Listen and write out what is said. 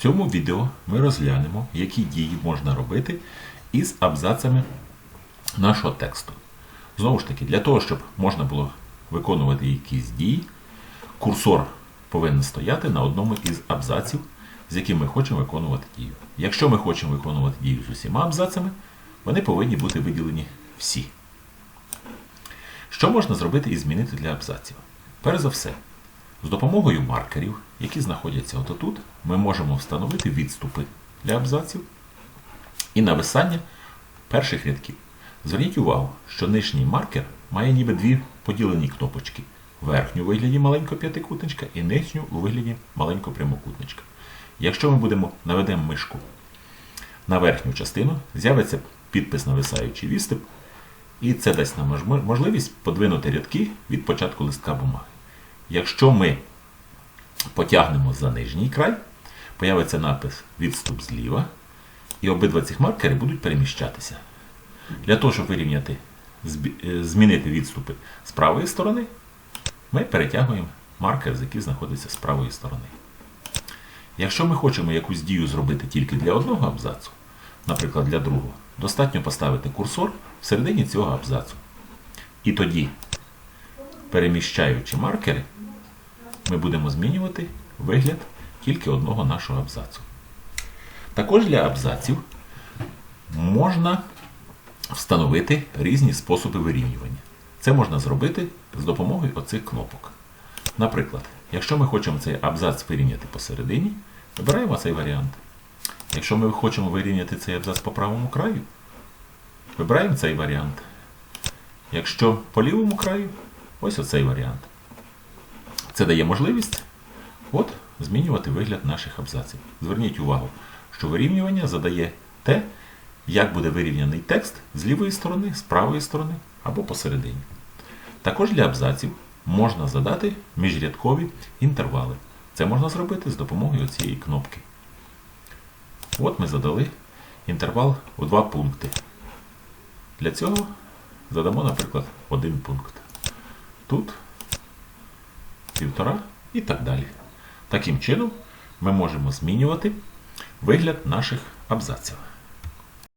В цьому відео ми розглянемо, які дії можна робити із абзацами нашого тексту. Знову ж таки, для того, щоб можна було виконувати якісь дії, курсор повинен стояти на одному із абзаців, з яким ми хочемо виконувати дію. Якщо ми хочемо виконувати дію з усіма абзацами, вони повинні бути виділені всі. Що можна зробити і змінити для абзаців? Перш за все, з допомогою маркерів, які знаходяться отут, ми можемо встановити відступи для абзаців і нависання перших рядків. Зверніть увагу, що нижній маркер має ніби дві поділені кнопочки. Верхню у вигляді маленького п'ятикутничка і нижню у вигляді маленького прямокутничка. Якщо ми будемо наведемо мишку на верхню частину, з'явиться підпис нависаючий відступ, і це дасть нам можливість подвинути рядки від початку листка бумаги. Якщо ми потягнемо за нижній край, появиться напис відступ зліва, і обидва цих маркери будуть переміщатися. Для того, щоб вирівняти, е, змінити відступи з правої сторони, ми перетягуємо маркер, який знаходиться з правої сторони. Якщо ми хочемо якусь дію зробити тільки для одного абзацу, наприклад, для другого, достатньо поставити курсор всередині цього абзацу. І тоді, переміщаючи маркери, ми будемо змінювати вигляд тільки одного нашого абзацу. Також для абзаців можна встановити різні способи вирівнювання. Це можна зробити з допомогою оцих кнопок. Наприклад, якщо ми хочемо цей абзац вирівняти посередині, вибираємо цей варіант. Якщо ми хочемо вирівняти цей абзац по правому краю, вибираємо цей варіант. Якщо по лівому краю, ось оцей варіант. Це дає можливість от, змінювати вигляд наших абзаців. Зверніть увагу, що вирівнювання задає те, як буде вирівняний текст з лівої сторони, з правої сторони або посередині. Також для абзаців можна задати міжрядкові інтервали. Це можна зробити з допомогою цієї кнопки. От ми задали інтервал у два пункти. Для цього задамо, наприклад, один пункт. Тут півтора і так далі. Таким чином ми можемо змінювати вигляд наших абзаців.